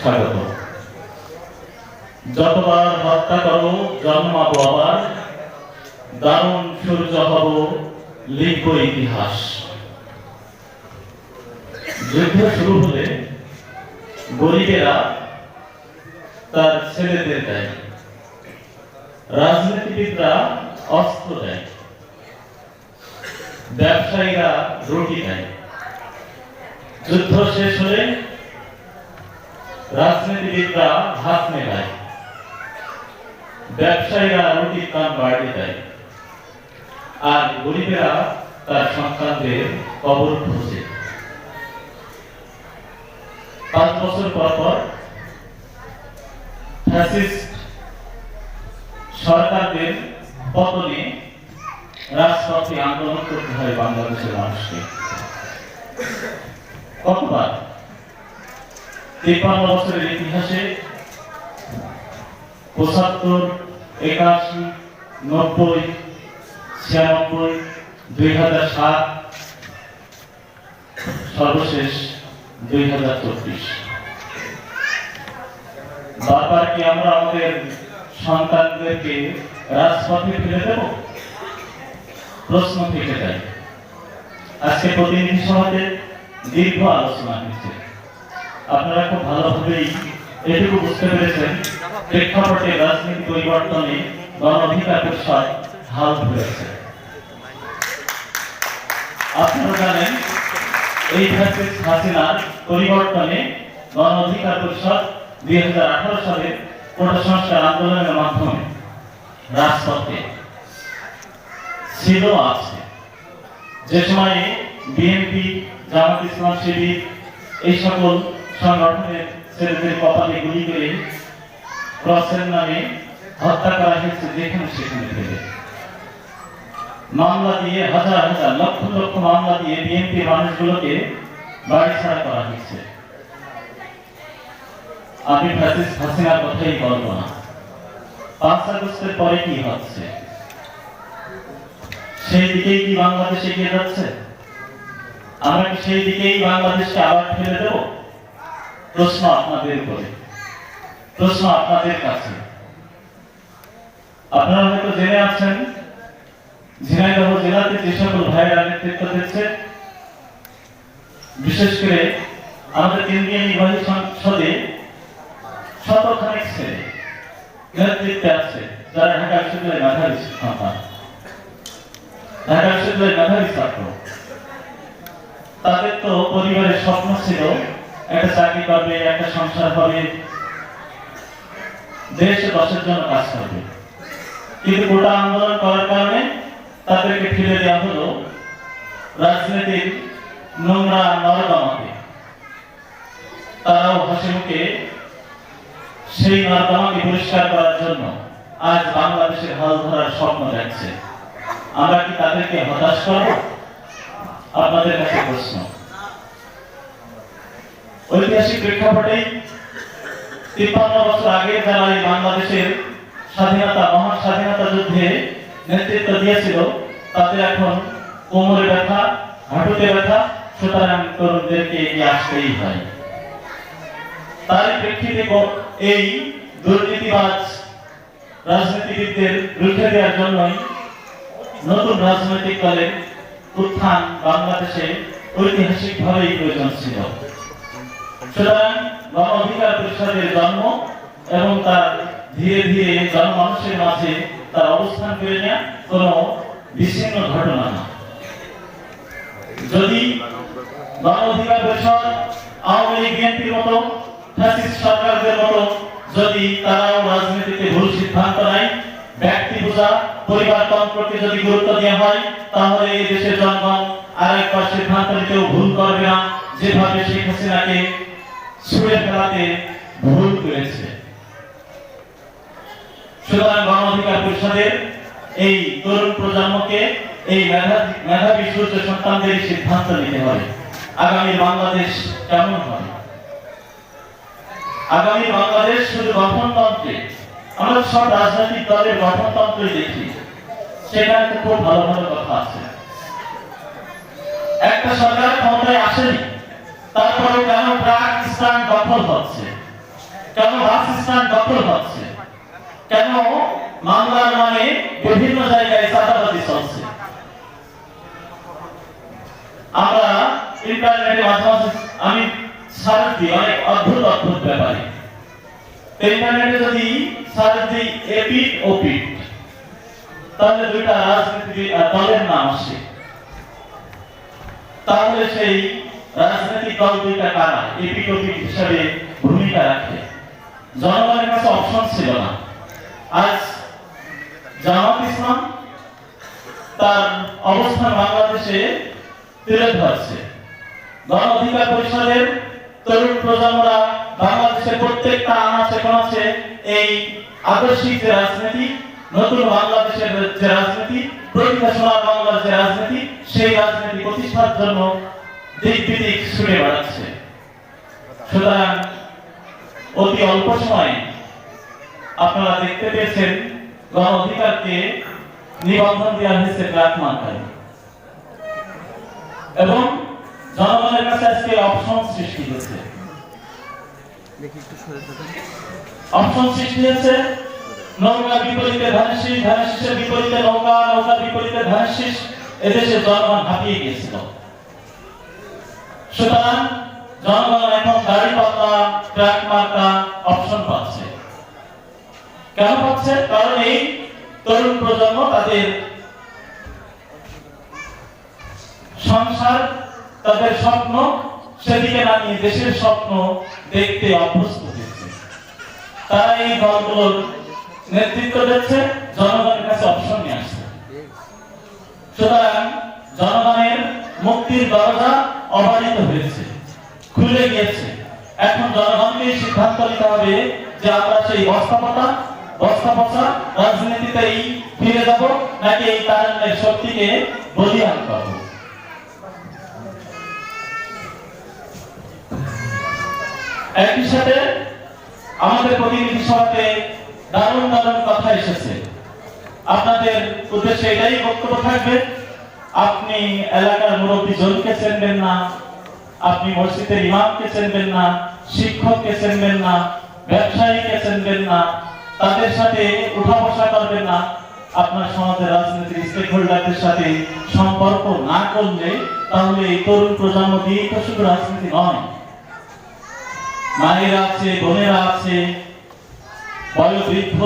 স্বাগত। যতবার হত্যা করো জন্মাবো আবার। দারুণ সূর্য হব, লিখব ইতিহাস। যুদ্ধ শুরু হলে গরিবেরা তার ছেলেদের দেয়। রাজনীতিবিদরা অস্ত্র দেয়। ব্যবসায়ীরা রুটি দেয়। যুদ্ধ শেষ হলে রাজনীতিবিদরা হাত মেলায়। ব্যবসায়ীরা রুটির দাম বাড়িয়ে দেয়। আর গরিবেরা তার সন্তানদের কবর পাঁচ বছর পর পর সরকারদের পতনে রাজপথে আন্দোলন করতে হয় বাংলাদেশের মানুষকে। কতবার? তিপ্পান্ন বছরের ইতিহাসে পঁচাত্তর, একাশি, নব্বই, ছিয়ানব্বই, দুই হাজার সাত, সর্বশেষ দুই হাজার চব্বিশ। বারবার কি আমরা আমাদের সন্তানদেরকে রাজপথে ফেলে দেব? প্রশ্ন থেকে যায়। আজকে প্রতিনিধি সভাতে দীর্ঘ আলোচনা হয়েছে। আপনারা খুব ভালোভাবেই এটুকু বুঝতে পেরেছেন প্রেক্ষাপটে রাজনীতি পরিবর্তনে গণ অধিকার পরিষদ হাল ধরেছে। আপনারা জানেন, এই ফ্যাসিস্ট হাসিনার পরিবর্তনে গণ অধিকার পরিষদ দুই হাজার আঠারো সালে কোটা আন্দোলনের মাধ্যমে রাজপথে ছিল আছে। যে সময়ে বিএনপি, জামাত ইসলাম শিবির, এই সকল সংগঠনের ছেলেদের কপালে গুলি করে ক্রসের নামে হত্যা করা হয়েছে, যেখানে সেখানে থেকে মামলা দিয়ে, হাজার হাজার, লক্ষ লক্ষ মামলা দিয়ে বিএনপি মানুষগুলোকে বাড়ি ছাড়া করা হয়েছে। আমি ফ্যাসিস্ট হাসিনার কথাই বলব না। পাঁচ আগস্টের পরে কি হচ্ছে? সেই দিকেই কি বাংলাদেশ এগিয়ে যাচ্ছে? আমরা সেই দিকেই বাংলাদেশকে আবার ফেলে দেব? প্রশ্ন আপনাদের উপরে। প্রশ্ন আপনাদের কাছে। আপনারা হয়তো জেনে আছেন, ঝিনাইদহ জেলাতে যে সকল ভাইয়েরা নেতৃত্ব দিচ্ছে, বিশেষ করে আমাদের কেন্দ্রীয় নির্বাহী সংসদে শতখানিক ছেলে নেতৃত্বে আছে, যারা ঢাকা বিশ্ববিদ্যালয়ের মেধাবী সন্তান ঢাকা বিশ্ববিদ্যালয়ের মেধাবী ছাত্র। তাদের তো পরিবারের স্বপ্ন ছিল একটা চাকরি করবে একটা সংসার হবে। দেশে দশের জন্য কাজ করবে। কিন্তু গোটা আন্দোলন করার কারণে তাদেরকে ফিরে দেওয়া হলো রাজনীতির নোংরা নরদমাতে তারাও হাসি মুখে সেই নর্দমাকে পরিষ্কার করার জন্য আজ বাংলাদেশের হাল ধরার স্বপ্ন দেখছে। আমরা কি তাদেরকে হতাশ করব? আপনাদের কাছে প্রশ্ন। ঐতিহাসিক প্রেক্ষাপটে তিপ্পান্ন বছর আগে যারা এই বাংলাদেশের স্বাধীনতা, মহান স্বাধীনতা যুদ্ধে নেতৃত্ব দিয়েছিল, তাদের এখন কোমরে ব্যথা, হাঁটুতে ব্যথা, সুতরাং তরুণদেরকে এগিয়ে আসতেই হয়। তারই প্রেক্ষিতে এই দুর্নীতিবাজ রাজনীতিবিদদের রুখে দেওয়ার জন্যই নতুন রাজনৈতিক দলের উত্থান বাংলাদেশে ঐতিহাসিকভাবেই প্রয়োজন ছিল। সুতরাং গণ অধিকার পরিষদের জন্ম এবং তার ধীরে ধীরে জনমানুষের মাঝে তার অবস্থান করে নেওয়া কোন বিচ্ছিন্ন ঘটনা না। যদি গণ অধিকার পরিষদ আওয়ামী লীগ, বিএনপির মতো ফ্যাসিস্ট সরকারদের মতো যদি তারাও রাজনীতিতে ভুল সিদ্ধান্ত নেয়, ব্যক্তি পূজা পরিবারতন্ত্রকে যদি গুরুত্ব দেওয়া হয়, তাহলে এই দেশের জনগণ আরেকবার সিদ্ধান্ত নিতেও ভুল করবে না। যেভাবে শেখ হাসিনাকে ছুড়ে ফেলাতে ভুল করেছে। সুতরাং গণ পরিষদের এই তরুণ প্রজন্মকে এই মেধাবী সূর্য সন্তানদের সিদ্ধান্ত নিতে হবে। আগামী বাংলাদেশ কেমন হবে? আগামী বাংলাদেশ শুধু গঠনতন্ত্রে, আমরা সব রাজনৈতিক দলের গঠনতন্ত্রই দেখি। সেখানে তো খুব ভালো ভালো কথা আছে। একটা সরকার ক্ষমতায় আসেনি তারপরে কেন ট্রাক স্ট্যান্ড দখল হচ্ছে। কেন বাস স্ট্যান্ড দখল হচ্ছে? কেন মামলার মানে বিভিন্ন জায়গায় চাঁদাবাজি চলছে? আমরা ইন্টারনেটে মাঝে মাঝে আমি সার্চ দিই, অনেক অদ্ভুত অদ্ভুত ব্যাপারে। ইন্টারনেটে যদি সার্চ দিই এপিট ওপিট তাহলে দুইটা রাজনীতি দলের নাম আসে। তাহলে সেই রাজনৈতিক দল দুইটা কারা এপিট ওপিট হিসাবে ভূমিকা রাখে। জনগণের কাছে অপশন ছিল না। আজ জামাত ইসলাম তার অবস্থান বাংলাদেশে তুলে ধরছে। গণ অধিকার পরিষদের তরুণ প্রজন্মরা বাংলাদেশের প্রত্যেকটা আনাচে কোনাচে এই আদর্শিক যে রাজনীতি, নতুন বাংলাদেশের যে রাজনীতি প্রতিভা সোনার বাংলার যে রাজনীতি, সেই রাজনীতি প্রতিষ্ঠার জন্য দিক বিদিক ছুটে বেড়াচ্ছে সুতরাং অতি অল্প সময়ে আপনারা দেখতে পেয়েছেন গণ অধিকারকে নিবন্ধন দেওয়া হয়েছে ব্ল্যাক মার্কায় এবং জনগণের কাছে আজকে অপশন সৃষ্টি হয়েছে। অপশন সৃষ্টি হয়েছে নৌকা বিপরীতে ধানশীষ ধানশীষের বিপরীতে নৌকা নৌকার বিপরীতে ধানশীষ এদেশে জনগণ হাঁপিয়ে গিয়েছিল। সুতরাং জনগণ এখন গাড়ি পাতা ট্রাক মার্কা অপশন পাচ্ছে। কেন পাচ্ছে? কারণ এই তরুণ প্রজন্ম তাদের সংসার, তাদের স্বপ্ন সেদিকে নামিয়ে দেশের স্বপ্ন দেখতে অভ্যস্ত হয়েছে। তারা এই দলগুলোর নেতৃত্ব দিচ্ছে, জনগণের কাছে অপশন নিয়ে আসছে। সুতরাং জনগণের মুক্তির দরজা অবারিত হয়েছে, খুলে গিয়েছে এখন জনগণকে সিদ্ধান্ত নিতে হবে যে আমরা সেই বস্তাপটা বস্তাপচা রাজনীতিতেই ফিরে যাব নাকি এই তারুণ্যের শক্তিকে বলিয়ান করব? একই সাথে আমাদের প্রতিনিধি সভাতে দারুণ দারুণ কথা এসেছে। আপনাদের উদ্দেশ্যে এটাই বক্তব্য থাকবে। আপনি এলাকার মুরব্বী জনকে চেনবেন না, আপনি মসজিদের ইমামকে চেনবেন না, শিক্ষককে চেনবেন না, ব্যবসায়ীকে চেনবেন না, তাদের সাথে উঠা বসা করবেন না। আপনার সমাজের রাজনীতির স্টেক হোল্ডারদের সাথে সম্পর্ক না করলে তাহলে এই তরুণ প্রজন্ম দিয়ে তো শুধু রাজনীতি নয়। মায়েরা আছে, বোনেরা আছে, বয়োবৃদ্ধ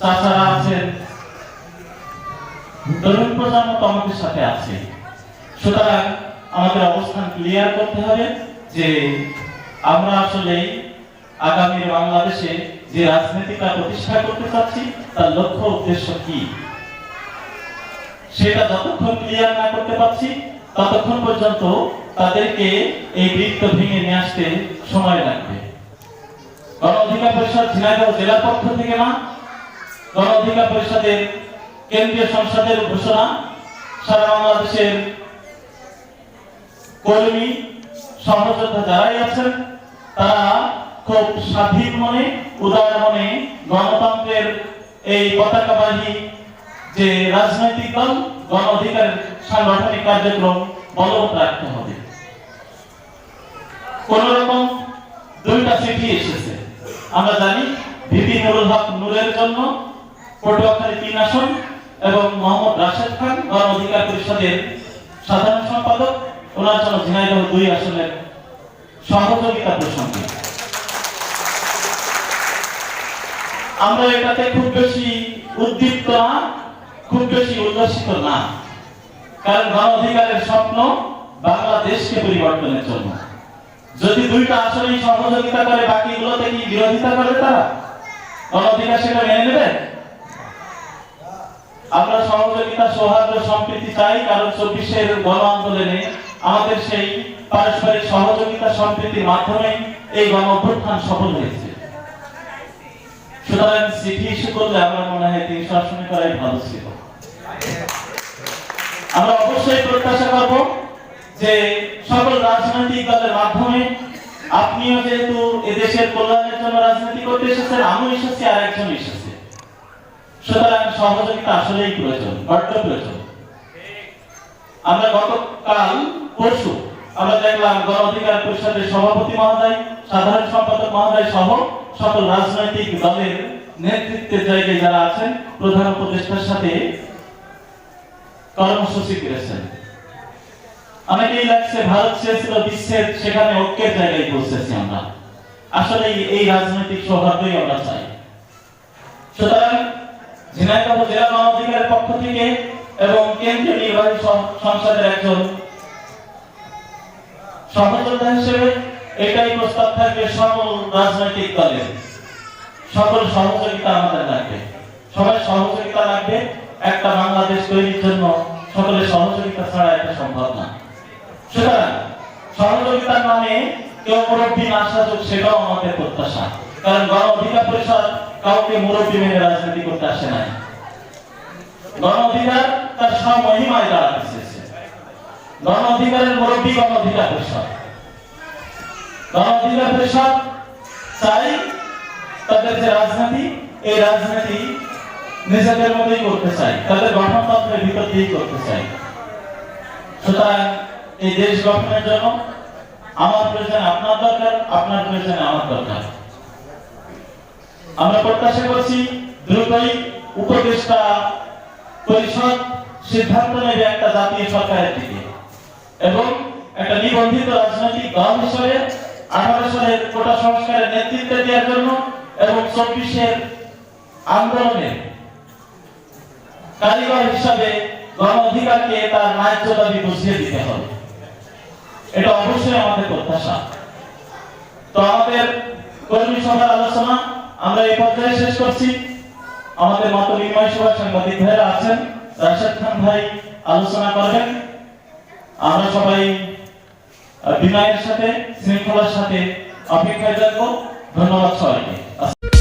চাচারা আছেন তরুণ প্রজন্ম তো আমাদের সাথে আছে। সুতরাং আমাদের অবস্থান ক্লিয়ার করতে হবে যে আমরা আসলে আগামী বাংলাদেশে যে রাজনীতিটা প্রতিষ্ঠা করতে চাচ্ছি, তার লক্ষ্য উদ্দেশ্য কি? সেটা যতক্ষণ ক্লিয়ার না করতে পারছি, ততক্ষণ পর্যন্ত তাদেরকে এই বৃত্ত ভেঙে নিয়ে আসতে সময় লাগবে। গণ অধিকার পরিষদ ঝিনাইদহ জেলা পক্ষ থেকে না, গণ অধিকার পরিষদের কেন্দ্রীয় সংসদের ঘোষণা, সারা বাংলাদেশের কর্মী, সহযোদ্ধা যারাই আছেন, তারা খুব স্বাধীন মনে, উদার মনে গণতন্ত্রের এই পতাকাবাহী যে রাজনৈতিক দল গণ অধিকার সাংগঠনিক কার্যক্রম বলবৎ রাখতে হবে। কোন রকম দুইটা চিঠি এসেছে। আমরা জানি, ভিপি নুরুল হক নূরের জন্য পটুয়াখালী তিন আসন এবং মোহাম্মদ রাশেদ খান গণ অধিকার পরিষদের সাধারণ সম্পাদক। ওনার জন্য ঝিনাইদহ দুই আসনের সহযোগিতা প্রসঙ্গে। আমরা এটাতে খুব বেশি উদ্দীপ্ত না, খুব বেশি উল্লসিত না। কারণ গণ অধিকারের স্বপ্ন বাংলাদেশকে পরিবর্তনের জন্য। যদি দুইটা আসলেই সহযোগিতা করে, বাকিগুলোতে কি বিরোধিতা করে তারা? গণ অধিকার সেটা মেনে নেবে? আমরা সহযোগিতা, সৌহার্দ্য, সম্প্রীতি চাই, কারণ চব্বিশের গণ আন্দোলনে আমাদের সেই পারস্পরিক সহযোগিতা, সম্প্রীতির মাধ্যমে এই গণ অভ্যুত্থান সফল হয়েছে। সুতরাং চিঠি ইস্যু করলে আমার মনে হয় তিনশো আসনে করাই ভালো ছিল। আমরা অবশ্যই প্রত্যাশা করব যে সকল রাজনৈতিক দলের মাধ্যমে আপনিও যেহেতু এদেশের কল্যাণের জন্য রাজনীতি করতে এসেছেন, আমিও এসেছি আর একজন এসেছে। সুতরাং সহযোগিতা আসলেই প্রয়োজন, বড্ড প্রয়োজন। আমরা গতকাল পরশু আমরা দেখলাম গণ অধিকার পরিষদের সভাপতি মহোদয়, সাধারণ সম্পাদক মহোদয় সহ সকল রাজনৈতিক দলের নেতৃত্বের জায়গায় যারা আছেন, প্রধান উপদেষ্টার সাথে কর্মসূচি করেছেন। অনেকেই লাগছে ভারত চেয়েছিল বিশ্বের সেখানে ঐক্যের জায়গায় পৌঁছেছি আমরা। আসলে এই রাজনৈতিক সৌহার্দ্যই আমরা চাই। সুতরাং ঝিনাইদহ জেলা মানবাধিকারের পক্ষ থেকে এবং কেন্দ্রীয় নির্বাহী সংসদের একজন সহযোদ্ধা হিসেবে এটাই প্রস্তাব থাকবে সকল রাজনৈতিক দলের। সকল সহযোগিতা আমাদের লাগবে। সবাই সহযোগিতা লাগবে। একটা বাংলাদেশ তৈরির জন্য সকলের সহযোগিতা ছাড়া এটা সম্ভব না। সুতরাং সহযোগিতার নামে কেউ মুরব্বী না সাজুক, সেটাও আমাদের প্রত্যাশা। কারণ গণ অধিকার পরিষদ কাউকে মুরব্বী মেনে রাজনীতি করতে আসে নাই। গণ অধিকার তার সব মহিমায় দাঁড়াতে চেয়েছে গণ অধিকারের মুরব্বী গণ অধিকার পরিষদ। গণ অধিকার পরিষদ চাই তাদের যে রাজনীতি, এই রাজনীতি নিজেদের মধ্যেই করতে চাই। তাদের গঠনতন্ত্রের ভিতর দিয়েই করতে চাই। সুতরাং এই দেশ গঠনের জন্য আমার প্রয়োজন আপনার দরকার, আপনার প্রয়োজন আমার দরকার। আমরা প্রত্যাশা করছি দ্রুতই উপদেষ্টা পরিষদ সিদ্ধান্ত নেবে একটা জাতীয় সরকারের দিকে। এবং একটা নিবন্ধিত রাজনৈতিক দল হিসেবে আঠারো সালের কোটা সংস্কারের নেতৃত্ব দেওয়ার জন্য এবং চব্বিশের আন্দোলনে কারিগর হিসাবে গণ অধিকারকে তার ন্যায্য দাবি বুঝিয়ে দিতে হবে। এটা অবশ্যই আমাদের প্রত্যাশা। তো আমাদের কর্মী সভার আলোচনা আমরা এই পর্যায়ে শেষ করছি। আমাদের মত বিনিময় সভার সাংবাদিক ভাইরা আছেন, রাশেদ খান ভাই আলোচনা করবেন। আমরা সবাই বিনয়ের সাথে, শৃঙ্খলার সাথে অপেক্ষায় থাকব। ধন্যবাদ সবাইকে।